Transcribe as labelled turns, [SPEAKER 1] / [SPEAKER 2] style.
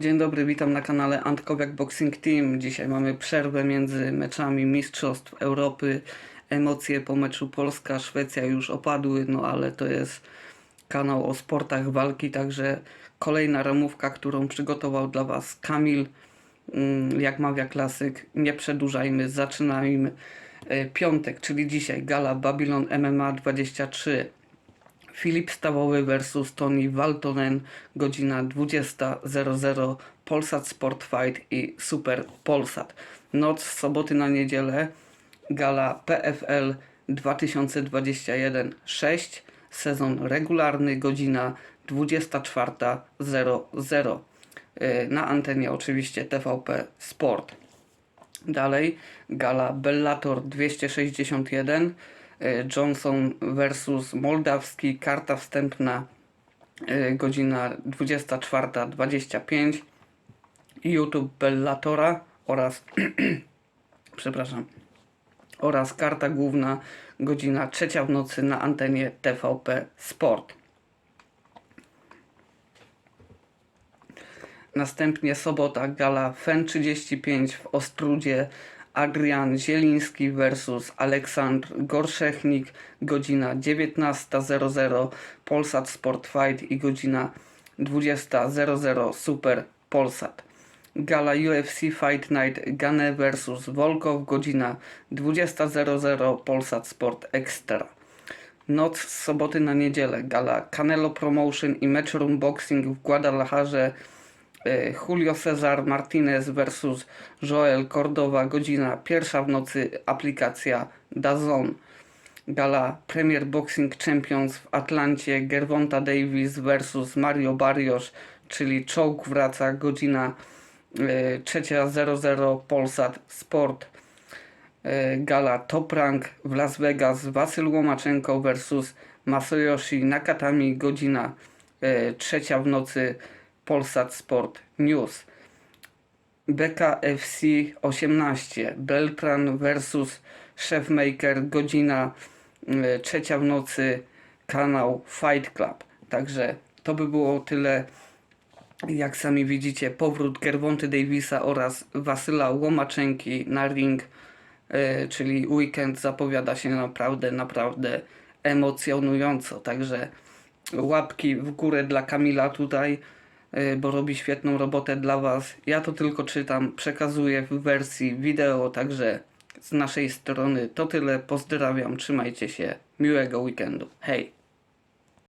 [SPEAKER 1] Dzień dobry, witam na kanale Antkowiak Boxing Team. Dzisiaj mamy przerwę między meczami Mistrzostw Europy. Emocje po meczu Polska-Szwecja już opadły, no ale to jest kanał o sportach walki, także kolejna ramówka, którą przygotował dla Was Kamil. Mm, Jak mawia klasyk, nie przedłużajmy, zaczynajmy. E, Piątek, czyli dzisiaj, gala Babylon MMA 23. Filip Stawowy versus Tony Waltonen, godzina 20.00, Polsat Sport Fight i Super Polsat. Noc z soboty na niedzielę, gala PFL 2021-6, sezon regularny, godzina 24.00. Yy, Na antenie oczywiście TVP Sport. Dalej gala Bellator 261 y, Johnson versus Moldawski karta wstępna y, godzina 24.25 YouTube Bellatora oraz przepraszam oraz karta główna godzina trzecia w nocy na antenie TVP Sport. Następnie sobota gala FEN 35 w Ostrudzie. Adrian Zieliński versus Aleksandr Gorszechnik. Godzina 19.00 Polsat Sport Fight i godzina 20.00 Super Polsat. Gala UFC Fight Night Gane versus Volkov. Godzina 20.00 Polsat Sport Extra. Noc z soboty na niedzielę. Gala Canelo Promotion i Matchroom Boxing w Guadalajarze. E, Julio Cesar Martinez versus Joel Cordova, godzina pierwsza w nocy, aplikacja DAZN. Gala Premier Boxing Champions w Atlancie, Gervonta Davis versus Mario Barrios, czyli czołg wraca, godzina e, 3.00 Polsat Sport. E, Gala Top Rank w Las Vegas, Wasyl Łomaczenko versus Masayoshi Nakatami, godzina trzecia w nocy, Polsat Sport News. BKFC 18, Beltran versus Chefmaker, godzina e, trzecia w nocy, kanał Fight Club. Także to by było tyle. Jak sami widzicie, powrót Gerwonty Davisa oraz Wasyla Łomaczenki na ring, e, czyli weekend zapowiada się naprawdę, naprawdę emocjonująco. Także łapki w górę dla Kamila tutaj, y, bo robi świetną robotę dla Was. Ja to tylko czytam, przekazuję w wersji wideo, także z naszej strony to tyle. Pozdrawiam, trzymajcie się, miłego weekendu. Hej!